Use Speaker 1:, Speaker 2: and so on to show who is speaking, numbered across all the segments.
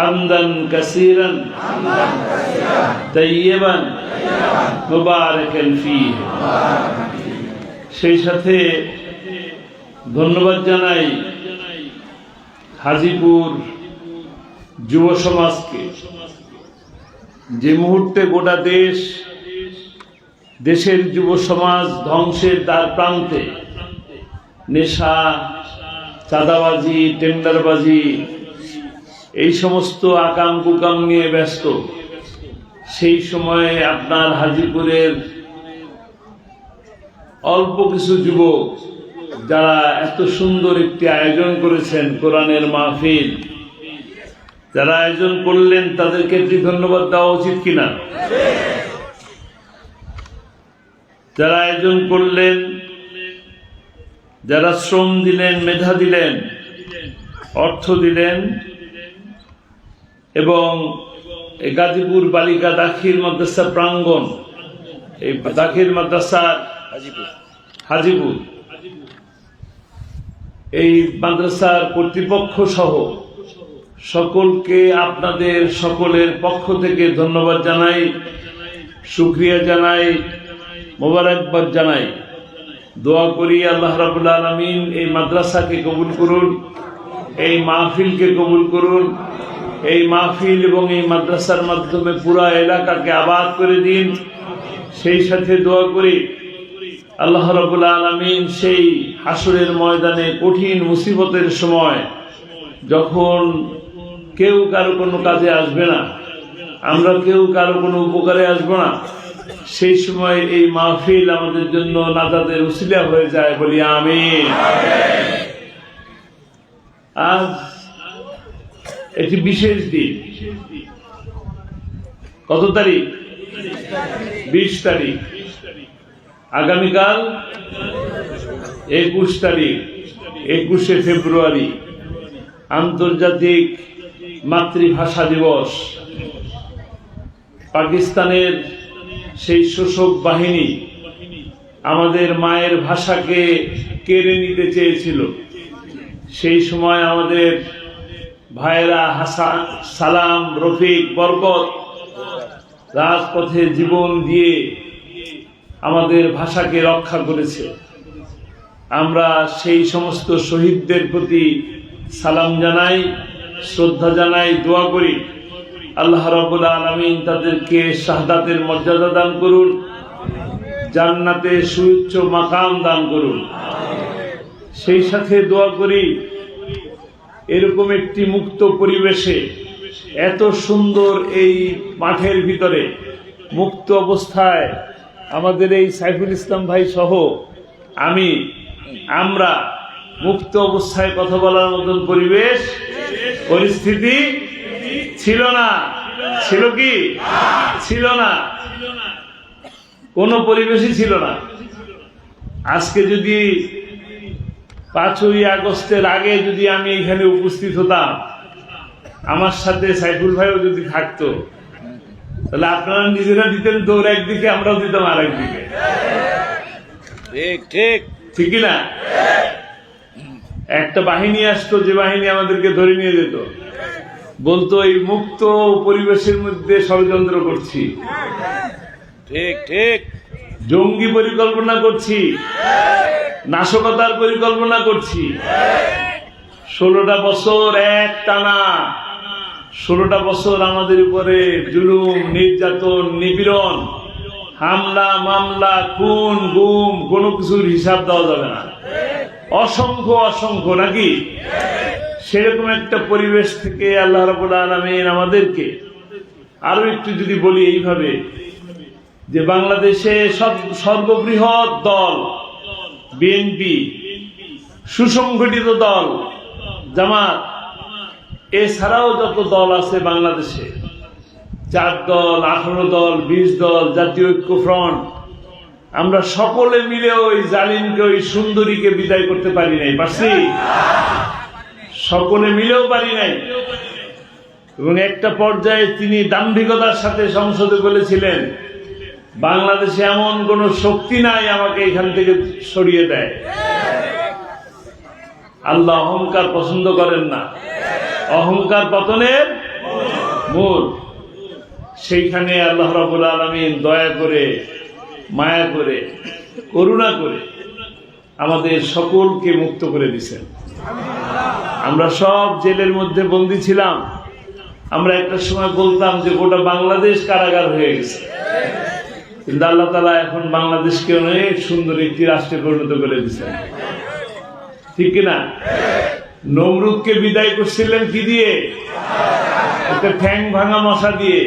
Speaker 1: حمدا كثيرا طيبا মুবারাকান ফিহ সেই সাথে ধন্যবাদ জানাই হাজিপুর যুব সমাজকে যে মুহূর্তে গোটা দেশ দেশের যুব সমাজ ধ্বংসের দ্বার প্রান্তে নেশা চাঁদাবাজি টেন্ডারবাজি এই সমস্ত আকাম কুকাম নিয়ে ব্যস্ত। সেই সময়ে আপনার হাজিপুরের অল্প কিছু যুবক যারা এত সুন্দর একটি আয়োজন করেছেন কোরআনের মাহফিল, যারা আয়োজন করলেন তাদেরকে একটি ধন্যবাদ দেওয়া উচিত কিনা? যারা আয়োজন করলেন, যারা শ্রম দিলেন, মেধা দিলেন, অর্থ দিলেন এবং এই গাজীপুর বালিকা দাখিল মাদ্রাসা প্রাঙ্গণ এই দাখিল মাদ্রাসার হাজিপুর। এই মাদ্রাসার কর্তৃপক্ষ সহ সকলকে আপনাদের সকলের পক্ষ থেকে ধন্যবাদ জানাই শুক্রিয়া জানাই মোবারকবাদ জানাই। দোয়া করি আল্লাহ রাবুল আলমিন এই মাদ্রাসাকে কবুল করুন এই মাহফিলকে কবুল করুন এই মাহফিল এবং এই মাদ্রাসার মাধ্যমে পুরা এলাকাকে আবাদ করে দিন। সেই সাথে দোয়া করি, আল্লাহ রাবুল আলমিন সেই হাসরের ময়দানে কঠিন মুসিবতের সময় যখন কেউ কারও কোনো কাজে আসবে না, আমরা কেউ কারও কোনো উপকারে আসব না, সেই সময় এই মাহফিল আমাদের জন্য নাজাদের উসিলা হয়ে যায় বলি আমি আজ একটি বিশেষ দিন। কত তারিখ? বিশ তারিখ। আগামীকাল একুশ তারিখ, একুশে ফেব্রুয়ারি, আন্তর্জাতিক মাতৃভাষা দিবস। পাকিস্তানের সেই শোষক বাহিনী আমাদের মায়ের ভাষাকে কেড়ে নিতে চেয়েছিল। সেই সময় আমাদের ভাইরা হাসান, সালাম, রফিক, বরকত। রাজপথে জীবন দিয়ে আমাদের ভাষাকে রক্ষা করেছে। আমরা সেই সমস্ত শহীদদের প্রতি সালাম জানাই, শ্রদ্ধা জানাই, দোয়া করি। আল্লাহ রাবুল আলমিন তাদেরকে শাহাদাতের মর্যাদা দান করুন, জান্নাতে সুউচ্চ মাকাম দান করুন। সেই সাথে দোয়া করি এরকম একটি মুক্ত পরিবেশে, এত সুন্দর এই মাঠের ভিতরে, মুক্ত অবস্থায় আমাদের এই সাইফুল ইসলাম ভাই সহ আমি, আমরা মুক্ত অবস্থায় কথা বলার মতন পরিবেশ, পরিস্থিতি ছিল না। ছিল কি? ছিল না। কোনো পরিবেশই ছিল না। আজকে যদি পাঁচই আগস্টের আগে যদি আমি এখানে উপস্থিত হতাম আমার সাথে সাইফুল ভাইও যদি থাকতো তাহলে আপনারা নিজেরা দিতেন দৌড় একদিকে আমরাও দিতাম আর একদিকে
Speaker 2: ঠিক। ঠিক
Speaker 1: ঠিক না? একটা বাহিনী আসতো যে বাহিনী আমাদেরকে ধরে নিয়ে যেত। বলতো এই মুক্ত পরিবেশের মধ্যে ষড়যন্ত্র করছি।
Speaker 2: ঠিক ঠিক।
Speaker 1: জঙ্গি পরিকল্পনা করছি। নাশকতার পরিকল্পনা করছি। ষোলোটা বছর এক টানা। ষোলোটা বছর আমাদের উপরে জুলুম, নির্যাতন, নিপীড়ন, হামলা, মামলা, খুন, গুম, কোনো কিছুর হিসাব দেওয়া যাবে না। অসংখ্য অসংখ্য, নাকি? সেরকম একটা পরিবেশ থেকে আল্লাহ রাবুল আলমিন আমাদেরকে আরও একটু যদি বলি এইভাবে যে বাংলাদেশে সর্ববৃহৎ দল, বিএনপি, সুসংগঠিত দল, জামাত, এছাড়াও যত দল আছে বাংলাদেশে, চার দল, আঠারো দল, বিশ দল, জাতীয় ঐক্য ফ্রন্ট, আমরা সকলে মিলে ওই জালিমকে, ওই সুন্দরীকে বিদায় করতে পারি নাই, পারছি? সকলে মিলেও পারি নাই। এবং একটা পর্যায়ে তিনি দাম্ভিকতার সাথে সংসদে বলেছিলেন বাংলাদেশে এমন কোন শক্তি নাই আমাকে এখান থেকে সরিয়ে দেয়। আল্লাহ অহংকার পছন্দ করেন না। অহংকার পতনের মূল। সেইখানে আল্লাহ রাবুল আলমিন দয়া করে, মায়া করে, করুণা করে আমাদের সকলকে মুক্ত করে দিছেন আমরা সব জেলের মধ্যে বন্দি ছিলাম। আমরা একটা সময় বলতাম যে গোটা বাংলাদেশ কারাগার হয়ে গেছে। কিন্তু আল্লাহ তালা এখন বাংলাদেশকে অনেক সুন্দর একটি রাষ্ট্রে পরিণত করে দিচ্ছেন ঠিক কিনা? নমরুদকে বিদায় করছিলেন কি দিয়ে? একটা ঠ্যাং ভাঙা মশা দিয়ে।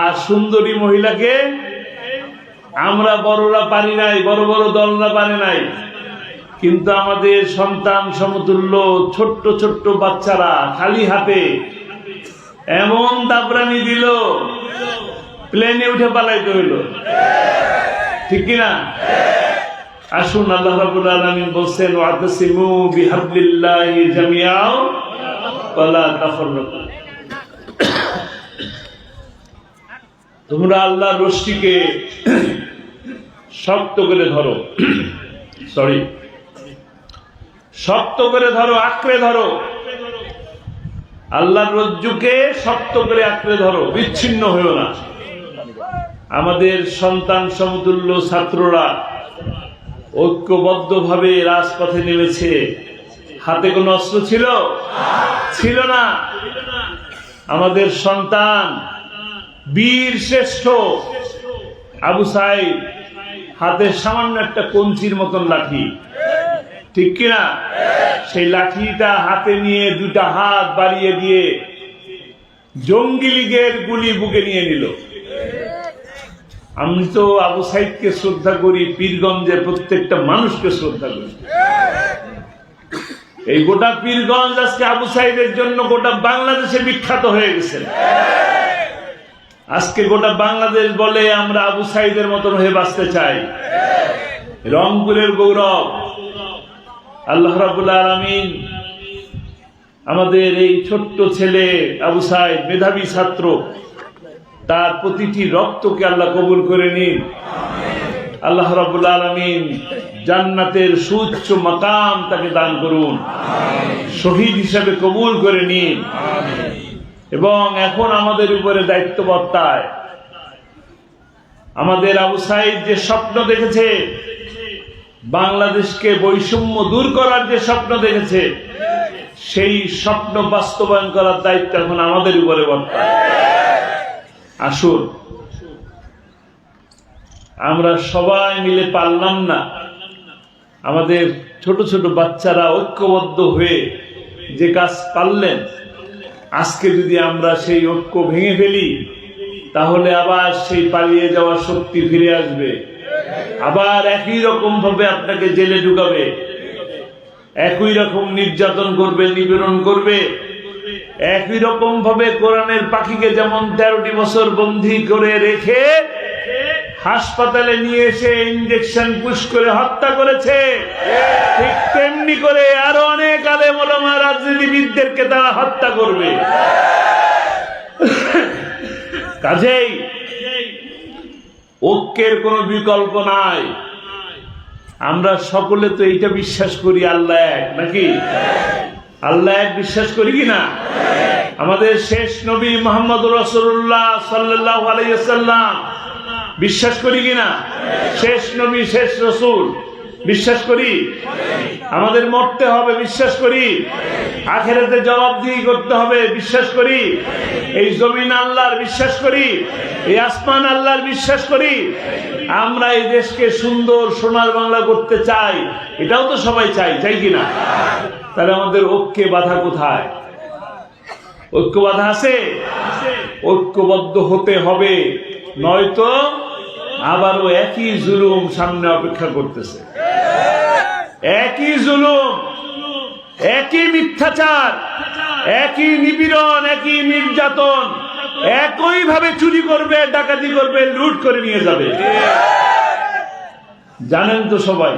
Speaker 1: আর সুন্দরী মহিলাকে আমরা বড়রা পারি নাই, বড় বড় দলরা পারে নাই। কিন্তু আমাদের সন্তান সমতুল্য ছোট্ট ছোট্ট বাচ্চারা খালি হাতে এমন দাবরানি দিল প্লেনে উঠে পালাইতে হইল। ঠিক কিনা? আসুন আল্লাহ রাব্বুল আলামিন বলছেন বিহাবলিল্লাহি ওয়ালা তাফাররাকু। তোমরা আল্লাহর রশ্মিকে শক্ত করে ধরো। সরি শক্ত করে ধরো, আঁকড়ে ধরো। আল্লাহর রজ্জুকে শক্ত করে আঁকড়ে ধরো, বিচ্ছিন্ন হয়েও না। আমাদের সন্তান সমতুল্য ছাত্ররা ঐক্যবদ্ধভাবে রাজপথে নেমেছে। হাতে কোনো অস্ত্র ছিল? ছিল না। আমাদের সন্তান বীর শ্রেষ্ঠ। আবু সাইদ হাতে সামান্য একটা কঞ্চির মতন লাঠি। ঠিক কিনা সেই লাঠিটা হাতে নিয়ে দুটা হাত বাড়িয়ে দিয়ে জঙ্গি লীগের গুলি বুকে নিয়ে নিল। আমি তো আবু সাইদকে শ্রদ্ধা করি পীরগঞ্জের প্রত্যেকটা মানুষকে শ্রদ্ধা করি। এই গোটা পীরগঞ্জ আজকে আবু সাইদের জন্য গোটা বাংলাদেশে বিখ্যাত হয়ে গেছে। আজকে গোটা বাংলাদেশ বলে আমরা আবু সাইদের মতন হয়ে বাঁচতে চাই। রংপুরের গৌরব, আল্লাহ রাবুল আলমিন আমাদের এই ছোট্ট ছেলে আবু সাইদ, মেধাবী ছাত্র তার প্রতিটি রক্তকে আল্লাহ কবুল করে নিন। আল্লাহ রাবুল আলমিন জান্নাতের সুউচ্চ মাকাম তাকে দান করুন। শহীদ হিসাবে কবুল করে নিন। এবং এখন আমাদের উপরে দায়িত্ব বর্তায়। আমাদের আবু সাইদ যে স্বপ্ন দেখেছে, বাংলাদেশকে বৈষম্য দূর করার যে স্বপ্ন দেখেছে, সেই স্বপ্ন বাস্তবায়ন করার দায়িত্ব এখন আমাদের উপরে বর্তায়। আসুন। আমরা সবাই মিলে পারলাম না। আমাদের ছোট ছোট বাচ্চারা ঐক্যবদ্ধ হয়ে যে কাজ পারলেন, আজকে যদি আমরা সেই ঐক্য ভেঙে ফেলি, তাহলে আবার সেই পালিয়ে যাওয়ার শক্তি ফিরে আসবে। আবার একই রকম ভাবে আপনাকে জেলে ঢুকাবে। একই রকম নির্যাতন করবে নিবেদন করবে। একই রকম ভাবে কোরআনের পাখিকে যেমন তেরোটি বছর বন্দি করে রেখে হাসপাতালে নিয়ে এসে ইঞ্জেকশন পুশ করে হত্যা করেছে, ঠিক তেমনি করে আরও অনেক আলেম ওলামা রাজনীতিবিদদেরকে তারা হত্যা করবে। কাজেই ঐক্যের কোনো বিকল্প নাই। আমরা সকলে তো এইটা বিশ্বাস করি, আল্লাহ নাকি? আল্লাহ এক বিশ্বাস করি কি না? আমাদের শেষ নবী মোহাম্মদ রসুল্লাহ সাল্লাহ বিশ্বাস করি কি না? শেষ নবী, শেষ রসুল। বিশ্বাস করি? আমাদের মরতে হবে, বিশ্বাস করি? আখেরাতে জবাবদিহি করতে হবে, বিশ্বাস করি? এই জমিন আল্লাহর বিশ্বাস করি? এই আসমান আল্লাহর বিশ্বাস করি? আমরা এই দেশকে সুন্দর সোনার বাংলা করতে চাই। এটাও তো সবাই চাই চাই কি না? তাহলে আমাদের ঐক্যে বাধা কোথায়? ঐক্য বাধা আছে? ঐক্যবদ্ধ হতে হবে। নয়তো আবারও একই জুলুম সামনে অপেক্ষা করতেছে। একই জুলুম, একই মিথ্যাচার, একই নিপীড়ন, একই নির্যাতন একই ভাবে চুরি করবে, ডাকাতি করবে, লুট করে নিয়ে যাবে। জানেন তো সবাই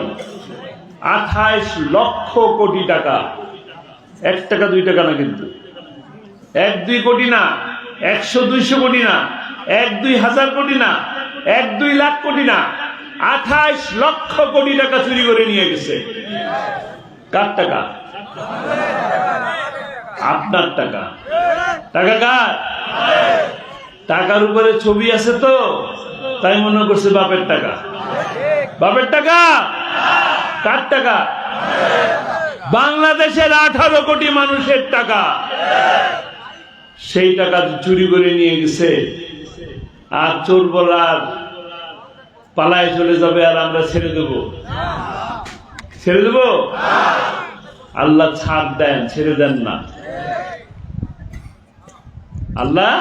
Speaker 1: আঠাইশ লক্ষ কোটি টাকা। এক টাকা, দুই টাকা না কিন্তু। এক, দুই কোটি না। একশো, দুইশো কোটি না। এক, দুই হাজার কোটি না। এক, দুই লাখ কোটি না। আঠাইশ লক্ষ কোটি টাকা চুরি করে নিয়ে গেছে। কার টাকা? আপনার টাকা। টাকা কার? টাকার উপরে ছবি আছে তো। তাই মনে করছে বাপের টাকা। বাপের টাকা? কার টাকা? বাংলাদেশের আঠারো কোটি মানুষের টাকা। সেই টাকা চুরি করে নিয়ে গেছে। আর চোর বলার পালায় চলে যাবে আর আমরা ছেড়ে দেব। ছেড়ে দেব? আল্লাহ ছাড় দেন, ছেড়ে দেন না। আল্লাহ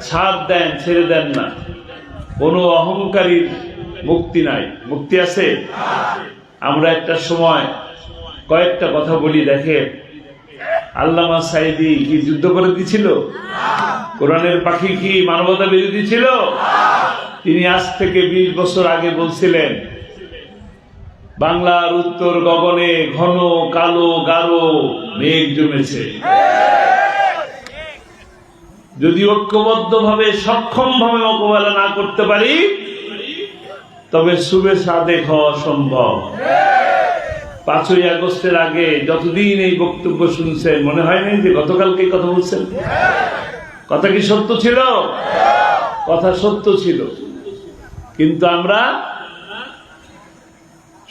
Speaker 1: ছাড় দেন, ছেড়ে দেন না। কোনো অহংকারীর মুক্তি নাই। মুক্তি আছে? আমরা একটা সময় কয়েকটা কথা বলি, দেখেন। আল্লামা সাইদি কি যুদ্ধ করে দিছিল কোরআনের পাখি কি মানবতা বিরোধী ছিল তিনি আজ থেকে বিশ বছর আগে বলছিলেন, বাংলার উত্তর গগনে ঘন, কালো, গাঢ় মেঘ জমেছে। যদি ঐক্যবদ্ধ ভাবে সক্ষম ভাবে মোকাবেলা না করতে পারি তবে শুভেচ্ছা দেখ সম্ভব। পাঁচই আগস্টের আগে যতদিন এই বক্তব্য শুনছেন, মনে হয় নাই যে গতকালকে কথা বলছেন? কথা কি সত্য ছিল? কথা সত্য ছিল। কিন্তু আমরা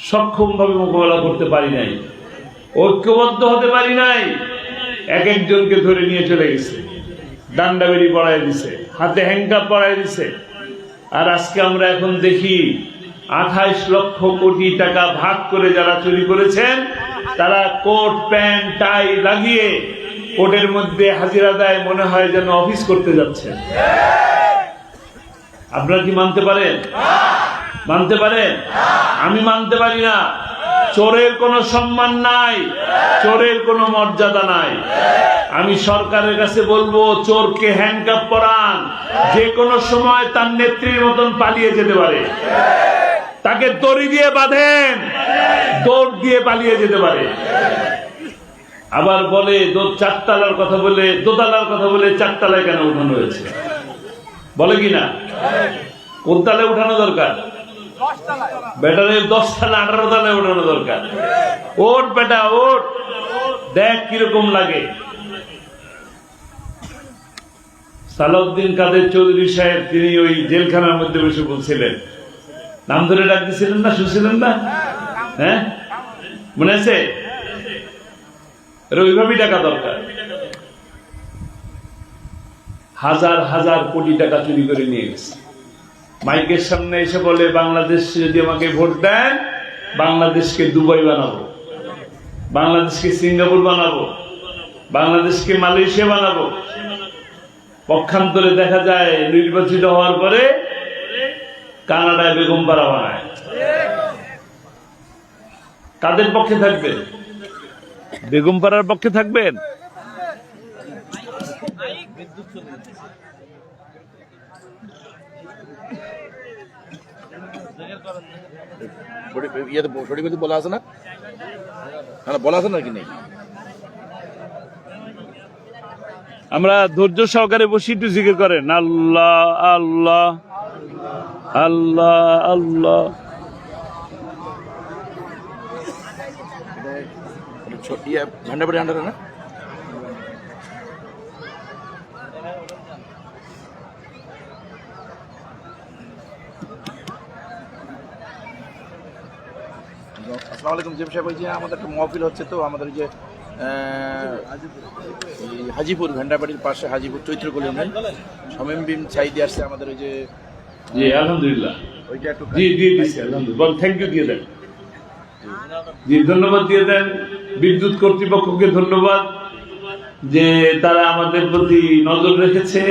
Speaker 1: সক্ষম ভাবে মোকাবেলা করতে পারি নাই। ঐক্যবদ্ধ হতে পারি নাই। এক একজনকে ধরে নিয়ে চলে গেছে। ডান্ডা বেরি পড়াই দিছে, হাতে হ্যাঙ্কাপ পড়াই দিছে। আর আজকে আমরা এখন দেখি আঠাইশ লক্ষ কোটি টাকা ভাগ করে যারা চুরি করেছেন, তারা কোট, প্যান্ট, টাই লাগিয়ে কোর্টের মধ্যে হাজিরা দেয়, মনে হয় যেন অফিস করতে যাচ্ছেন। আপনারা কি মানতে পারেন? মানতে পারেন? আমি মানতে পারি না। চোরের কোনো সম্মান নাই, চোরের কোনো মর্যাদা নাই। আমি সরকারের কাছে বলব, চোরকে হ্যান্ডকাপ পরান। যে কোনো সময় তার নেত্রীর মতন পালিয়ে যেতে পারে। তাকে দড়ি দিয়ে বাঁধেন। দৌড় দিয়ে পালিয়ে যেতে পারে। আবার বলে চারতলার কথা বলে, দোতলার কথা বলে চারতলায় কেন উঠানো হয়েছে? বলে কি না? কোন তালে উঠানো দরকার? ব্যাটারে দশ তালে আঠারো তালে উঠানো দরকার। ওট বেটা ওট দেখ কীরকম লাগে। সালাউদ্দিন কাদের চৌধুরী সাহেব, তিনি ওই জেলখানার মধ্যে বসে বলছিলেন নাম ধরে ডাক না, শুনছিলেন না? হ্যাঁ? মনে আছে? ওইভাবেই টাকা দরকার। হাজার হাজার কোটি টাকা চুরি করে নিয়ে গেছে। মাইকের সামনে এসে বলে, বাংলাদেশ যদি আমাকে ভোট দেন, বাংলাদেশকে দুবাই বানাবো, বাংলাদেশকে সিঙ্গাপুর বানাবো, বাংলাদেশকে মালয়েশিয়া বানাবো। পক্ষান্তরে দেখা যায়, নির্বাচিত হওয়ার পরে কানাডায় বেগম পাড়া বানায়। কাদের পক্ষে থাকবেন? বেগম পাড়ার পক্ষে থাকবেন?
Speaker 2: শরীফ বলা আছে না? বলা আছে নাকি নেই?
Speaker 1: আমরা ধৈর্য সহকারে বসি একটু জিজ্ঞেস করেন। আল্লাহ আল্লাহ। আল্লাহ আল্লাহ।
Speaker 2: ইয়ে না? যে আমাদের একটা মহফিল হচ্ছে তো, আমাদের যে হাজিপুর, ভেন্ডাবাড়ির পাশে হাজিপুর চৈত্রকলি নেই সমীম বিন সাইদি আসছে, আমাদের ওই যে
Speaker 1: জি আলহামদুলিল্লাহ। জি জি দিচ্ছি আলহামদুলিল্লাহ। থ্যাংক ইউ দিয়ে দেন। জি ধন্যবাদ দিয়ে দেন। বিদ্যুৎ কর্তৃপক্ষকে ধন্যবাদ যে তারা আমাদের প্রতি নজর রেখেছে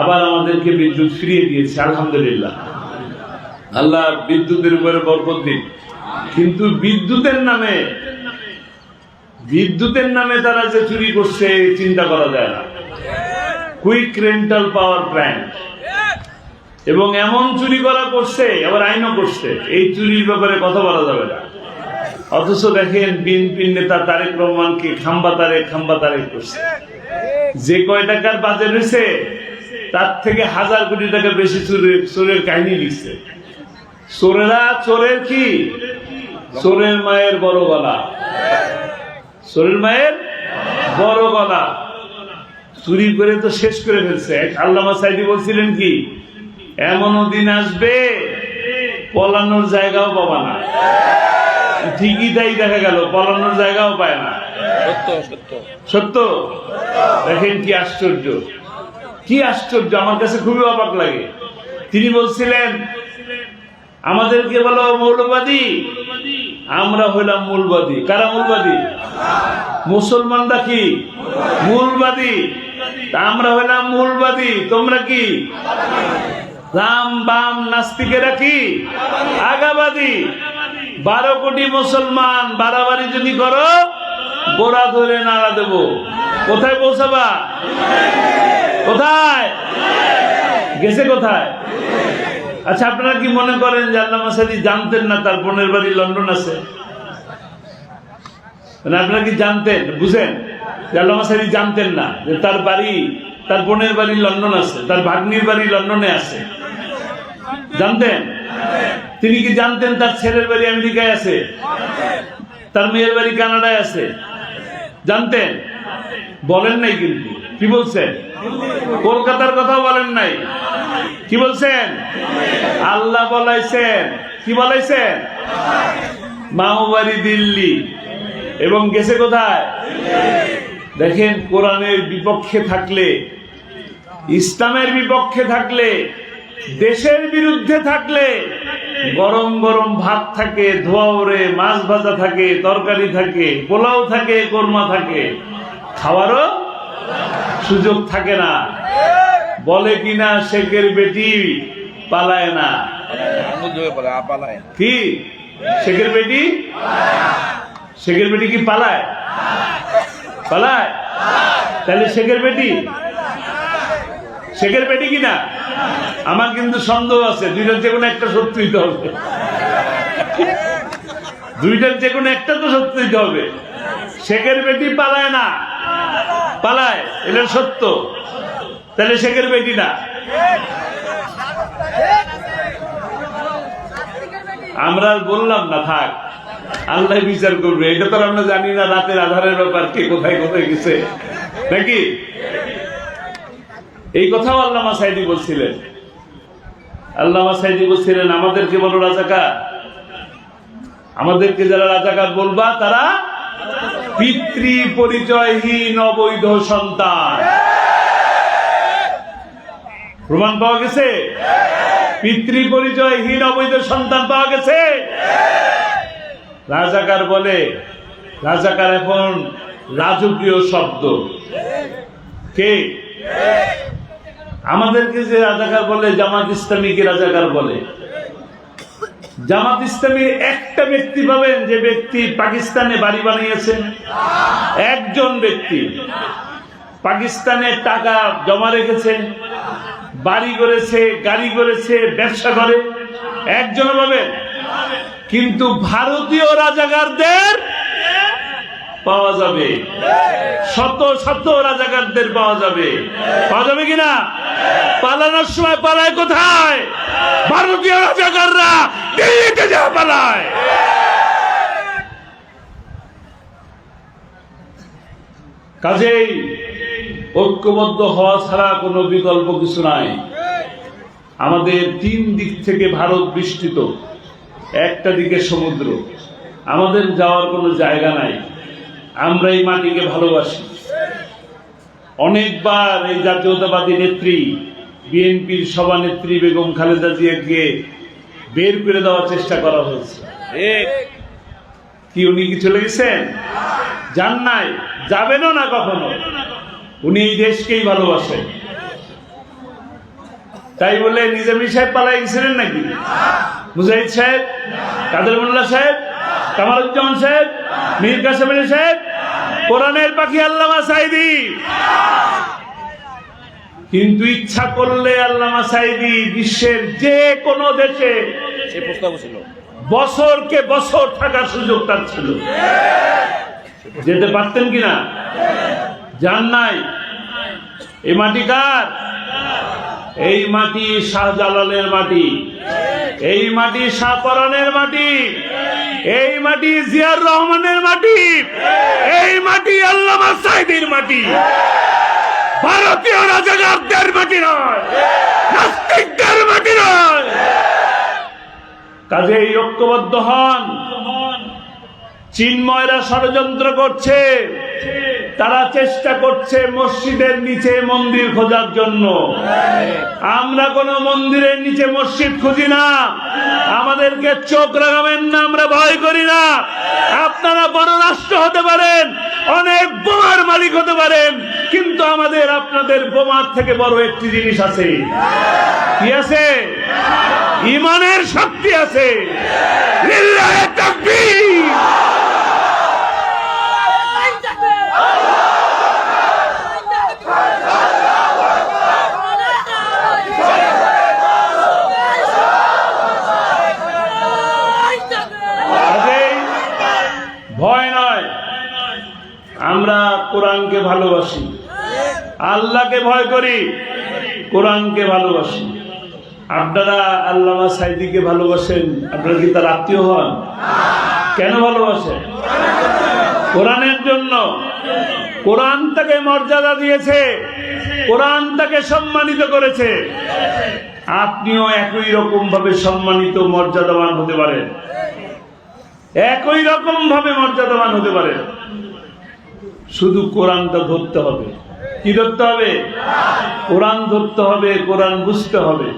Speaker 1: আবার আমাদেরকে বিদ্যুৎ ফিরিয়ে দিয়েছে আলহামদুলিল্লাহ। আল্লাহ বিদ্যুতের উপরে বরকত দিন। কিন্তু বিদ্যুতের নামে বিদ্যুতের নামে তারা যে চুরি করছে চিন্তা করা যায় না। কুইক রেন্টাল পাওয়ার প্ল্যান্ট এবং এমন চুরি করা করছে, আবার আইনও করছে। এই চুরির ব্যাপারে কথা বলা যাবে না। অথচ দেখেন বিএনপির নেতা তারেক রহমানকে খাম্বা তারেক খাম্বা তারেক করছে। যে কয় টাকার বাজেট হয়েছে, তার থেকে হাজার কোটি টাকা বেশি চোরের চোরের কাহিনী লিখছে। চোরেরা, চোরের কি? চোরের মায়ের বড় গলা। চোরের মায়ের বড় গলা। চুরি করে তো শেষ করে ফেলছে। আল্লামা সাইদি বলছিলেন কি? এমনও দিন আসবে পলানোর জায়গাও পাবা না। ঠিকই তাই দেখা গেল পলানোর জায়গাও পায় না।
Speaker 2: সত্য
Speaker 1: দেখেন কি আশ্চর্য। কি আশ্চর্য আমার কাছে খুবই অবাক লাগে। তিনি বলছিলেন আমাদেরকে বলো মৌলবাদী আমরা হইলাম মূলবাদী। কারা মূলবাদী? মুসলমানরা কি? মূলবাদী। তা আমরা হইলাম মূলবাদী তোমরা কি? রাম বাম নাস্তিকেরা কি? আগাবাদী। বারো কোটি মুসলমান, বাড়াবাড়ি যদি করো, গোড়া ধরে নাড়া দেব। কোথায় পৌঁছাবা? কোথায়? গেছে কোথায়? আচ্ছা আপনারা কি মনে করেন যে আল্লাহ মাসাদি জানতেন না তার বোনের বাড়ি লন্ডন আছে? মানে আপনারা কি জানতেন, বুঝেন? যে আল্লাহ মাসাদি জানতেন না যে তার বাড়ি, তার বোনের বাড়ি লন্ডন আছে, তার ভাগ্নির বাড়ি লন্ডনে আছে। জানতেন? তিনি কি জানতেন তার ছেলের বাড়ি আমেরিকায় আছে? তার মেয়ের বাড়ি কানাডায় আছে? জানতেন? বলেন নাই কিন্তু। কি বলছেন? কলকাতার কথা বলেন নাই। কি বলছেন? আল্লাহ বলাইছেন। কি বলাইছেন? মাওবাড়ি দিল্লি। এবং গেছে কোথায়? দেখেন কোরআনের বিপক্ষে থাকলে, ইসলামের বিপক্ষে থাকলে দেশের বিরুদ্ধে থাকলে গরম গরম ভাত থাকে, ধোয়া ওরে মাছ ভাজা থাকে, তরকারি থাকে, পোলাও থাকে, কোরমা থাকে। খাওয়ারও সুযোগ থাকে না। বলে কিনা শেখের বেটি পালায় না। কি? শেখের বেটি? শেখের বেটি কি পালায়? পালায়? তাহলে শেখের বেটি? শেখের বেটি কি না আমার কিন্তু সন্দেহ আছে, দুইটার যে কোনো একটা সত্যি হইতে হবে। দুইটার যে কোনো একটা তো সত্যি হইতে হবে। শেখের বেটি পালায় না। পালায়, এটা সত্য। তাহলে শেখের বেটি না। আমরা বললাম না, থাক। আল্লাহ বিচার করবে। এটা তো আমরা জানি না রাতের আধারের ব্যাপার কে কোথায় কোথায় গেছে। নাকি? এই কথাও আল্লামা সাইদি বলছিলেন। আল্লামা সাইদি বলছিলেন, আমাদেরকে বলো রাজাকার। আমাদেরকে যারা রাজাকার বলবা, তারা পিতৃ পরিচয়হীন অবৈধ সন্তান। প্রমাণ পাওয়া গেছে? পিতৃ পরিচয়হীন অবৈধ সন্তান পাওয়া গেছে? রাজাকার বলে, রাজাকার এখন রাজকীয় শব্দ। কে? আমাদেরকে যে রাজাকার বলে, জামাত ইসলামীকে রাজাকার বলে। জামাত ইসলামীর একটা ব্যক্তি পাবেন, যে ব্যক্তি পাকিস্তানে বাড়ি বানিয়েছেন। একজন ব্যক্তি পাকিস্তানে টাকা জমা রেখেছে বাড়ি করেছে, গাড়ি করেছে, ব্যবসা করে। একজন পাবেন। কিন্তু ভারতীয় রাজাকারদের পাওয়া যাবে। শত শত রাজাকারদের পাওয়া যাবে। পাওয়া যাবে কিনা? পালানোর সময় পালায় কোথায়? ভারতীয় রাজাকাররা দিল্লিতে যা পালায়। কাজেই ঐক্যবদ্ধ হওয়া ছাড়া কোনো বিকল্প কিছু নাই। আমাদের তিন দিক থেকে ভারত বিস্তৃত, একটা দিকে সমুদ্র। আমাদের যাওয়ার কোনো জায়গা নাই। আমরা এই মাটিকে ভালোবাসি। অনেকবার এই জাতীয়তাবাদী নেত্রী বিএনপির সভানেত্রী বেগম খালেদা জিয়াকে বের করে দেওয়ার চেষ্টা করা হয়েছে। কি উনি কি চলে গেছেন? যান নাই? যাবেনও না কখনো? উনি এই দেশকেই ভালোবাসেন। তাই বলে নিজামী সাহেব পালাই গেছিলেন নাকি? মুজাহিদ সাহেব? কাদের মোল্লা সাহেব? কামারুজ্জামান সাহেব? মীর কাসেম সাহেব? কোরআনের পাখি আল্লামা সাইদি। কিন্তু ইচ্ছা করলে আল্লামা সাইদি বিশ্বের যে কোনো দেশে
Speaker 2: ছিল
Speaker 1: বছরকে বছর থাকার সুযোগ তার ছিল। যেতে পারতেন কিনা? যান নাই। এ মাটি কার? এই মাটি শাহজালালের মাটি। এই মাটি শাহপরানের মাটি। এই মাটি জিয়ার রহমানের মাটি। এই মাটি আল্লামা সাইদির মাটি। ভারতীয় রাজাকারদের মাটি নয় নাস্তিকদের মাটি নয়। কাজে এই ঐক্যবদ্ধ হন। চিন্ময়রা ষড়যন্ত্র করছে। তারা চেষ্টা করছে মসজিদের নিচে মন্দির খোঁজার জন্য। আমরা কোন মন্দিরের নিচে মসজিদ খুঁজি না। আমাদেরকে চোখ রাখাবেন না, আমরা ভয় করি না। আপনারা বড় রাষ্ট্র হতে পারেন, অনেক বোমার মালিক হতে পারেন, কিন্তু আমাদের, আপনাদের বোমার থেকে বড় একটি জিনিস আছে। কি আছে? ইমানের শক্তি আছে। ভয় নয়। আমরা কোরআনকে ভালোবাসি। আল্লাহকে ভয় করি, কোরআনকে ভালোবাসি। আপনারা আল্লামা সাইদিকে ভালোবাসেন? আপনারা কি তার আত্মীয় হন? কেন ভালোবাসেন? কোরআনের জন্য। কোরআন তাকে মর্যাদা দিয়েছে। কোরআন তাকে সম্মানিত করেছে। আপনিও একই রকম ভাবে সম্মানিত, মর্যাদাবান হতে পারেন। একই রকম ভাবে মর্যাদাবান হতে পারে। শুধু কোরআনটা ধরতে হবে। কি ধরতে হবে? কোরআন ধরতে হবে, কোরআন বুঝতে হবে।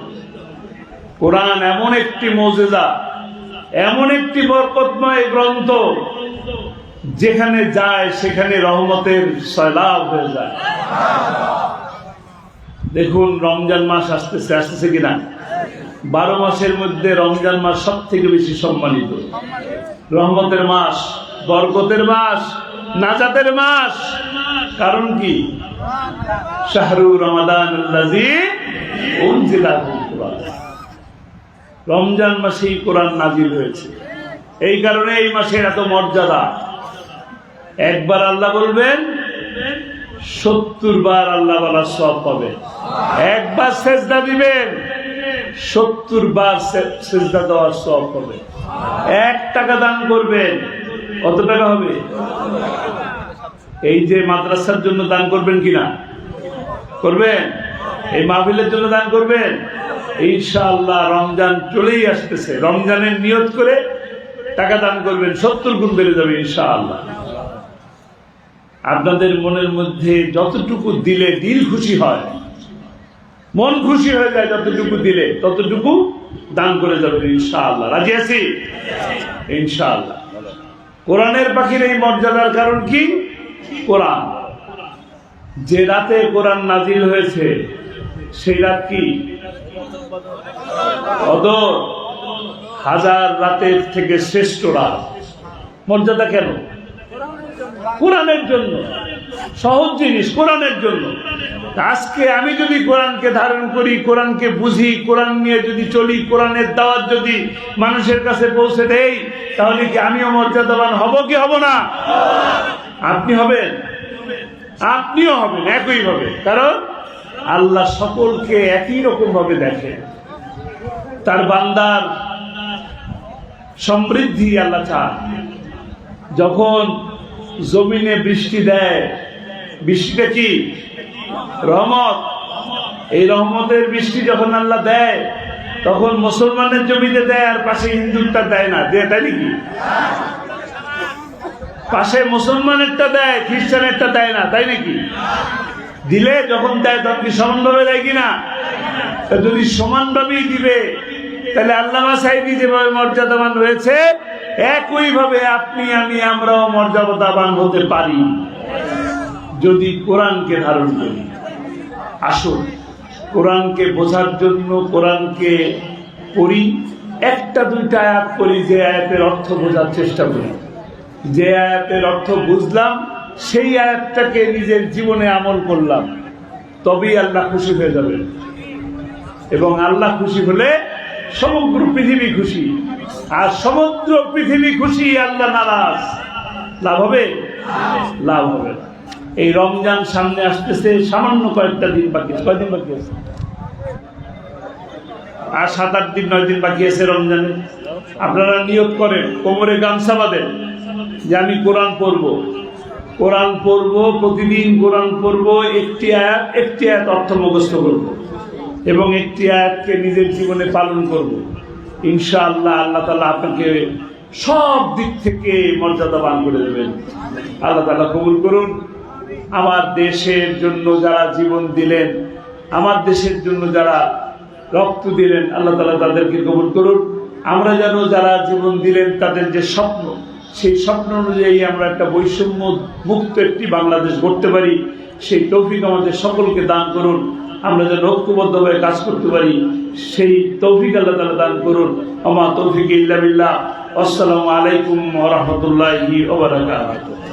Speaker 1: কোরআন এমন একটি মজেদা এমন একটি বরকতময় গ্রন্থ, যেখানে যায়, সেখানে রহমতের সয়লাভ হয়ে যায়। দেখুন, রমজান মাস আসতেছে আসতেছে কিনা? বারো মাসের মধ্যে রমজান মাস সব থেকে বেশি সম্মানিত। রহমতের মাস, বরকতের মাস, নাজাতের মাস। কারণ কি? শাহরু রমাদান রমজান মাসেই কোরআন নাজিল হয়েছে। এই কারণে এই মাসের এত মর্যাদা। একবার আল্লাহ বলবেন সত্তর বার আল্লাহ বলার সব পাবে একবার সেজদা দিবেন সত্তর বার সেজদা দেওয়ার সব হবে। এক টাকা দান করবেন, কত টাকা হবে? এই যে মাদ্রাসার জন্য দান করবেন কিনা? করবেন? এই মাহফিলের জন্য দান করবেন? ইনশাআল্লাহ রমজান চলেই আসতেছে। রমজানের নিয়ত করে টাকা দান করবেন, সত্তর গুণ বেড়ে যাবে ইনশাআল্লাহ। আপনাদের মনের মধ্যে যতটুকু দিলে দিল খুশি হয় মন খুশি হয়ে যায় যতটুকু দিলে, ততটুকু দান করে যাবেন ইনশাআল্লাহ। রাজি আছি? ইনশাআল্লাহ। কোরআনের পাখির এই মর্যাদার কারণ কি? কোরআন। যে রাতে কোরআন নাজিল হয়েছে, সেই রাত কি? অদর। হাজার রাতের থেকে শ্রেষ্ঠ রাত। মর্যাদা কেন? কোরআনের জন্য। সহজ জিনিস কোরআনের জন্য। আজকে আমি যদি কোরআনকে ধারণ করি, কোরআনকে বুঝি, কোরআন নিয়ে যদি চলি, কোরআনের দাওয়াত যদি মানুষের কাছে পৌঁছে দেই, তাহলে কি আমিও মর্যাদাবান হব কি হব না? আপনি হবেন? আপনিও হবেন, একই হবে। কারণ আল্লাহ সকলকে একই রকম ভাবে দেখে। তার বান্দার সমৃদ্ধি আল্লাহ চান। যখন জমিনে বৃষ্টি দেয় বৃষ্টিটা কি? রহমত। এই রহমতের বৃষ্টি যখন আল্লাহ দেয়, তখন মুসলমানের জমিতে দেয় আর পাশে হিন্দুরটা দেয় না। দেয় তাই নাকি? পাশে মুসলমানেরটা দেয়, খ্রিস্টানেরটা দেয় না। তাই নাকি? দিলে যখন দেয়, তখন কি সমানভাবে দেয় কিনা যদি সমানভাবেই দিবে, তাহলে আল্লাহ সাহেবী যেভাবে মর্যাদাবান রয়েছে। একইভাবে আপনি, আমি, আমরাও মর্যাদাবান হতে পারি। যদি কোরআনকে ধারণ করি। আসুন কোরআনকে বোঝার জন্য কোরআনকে পড়ি। একটা দুইটা আয়াত করি যে আয়াতের অর্থ বোঝার চেষ্টা করি। যে আয়াতের অর্থ বুঝলাম সেই আয়াতটাকে নিজের জীবনে আমল করলাম। তবেই আল্লাহ খুশি হয়ে যাবেন। এবং আল্লাহ খুশি হলে সমগ্র পৃথিবী খুশি। আর সমগ্র পৃথিবী খুশি আল্লাহ নারাজ। লাভ হবে? লাভ হবে। না। এই রমজান সামনে আসতেছে, সামান্য কয়েকটা দিন বাকি আছে। কয়দিন বাকি আছে? আর সাত আট দিন, নয় দিন বাকি আছে রমজানে। আপনারা নিয়োগ করেন, কোমরে গামছা বাঁধেন যে আমি কোরআন পড়ব। কোরআন পড়ব, প্রতিদিন কোরআন পড়ব, একটি আয়াত একটি আয়াত অর্থ মুখস্থ করব এবং একটি আয়াতকে নিজের জীবনে পালন করব। ইনশাআল্লাহ আল্লাহ তালা আপনাকে সব দিক থেকে মর্যাদা মর্যাদাবান করে দেবেন। আল্লাহ তালা কবুল করুন। আমার দেশের জন্য যারা জীবন দিলেন, আমার দেশের জন্য যারা রক্ত দিলেন, আল্লাহ তালা তাদেরকে কবুল করুন আমরা যেন যারা জীবন দিলেন, তাদের যে স্বপ্ন, সেই স্বপ্ন অনুযায়ী আমরা একটা বৈষম্য মুক্ত একটি বাংলাদেশ গড়তে পারি। সেই তৌফিক আমাদের সকলকে দান করুন। আমরা যেন ঐক্যবদ্ধভাবে কাজ করতে পারি, সেই তৌফিক আল্লাহ তালা দান করুন। আমা তৌফিক ইল্লা বিল্লাহ। আসসালামু আলাইকুম রাহমাতুল্লাহি ওয়া বারাকাতুহু।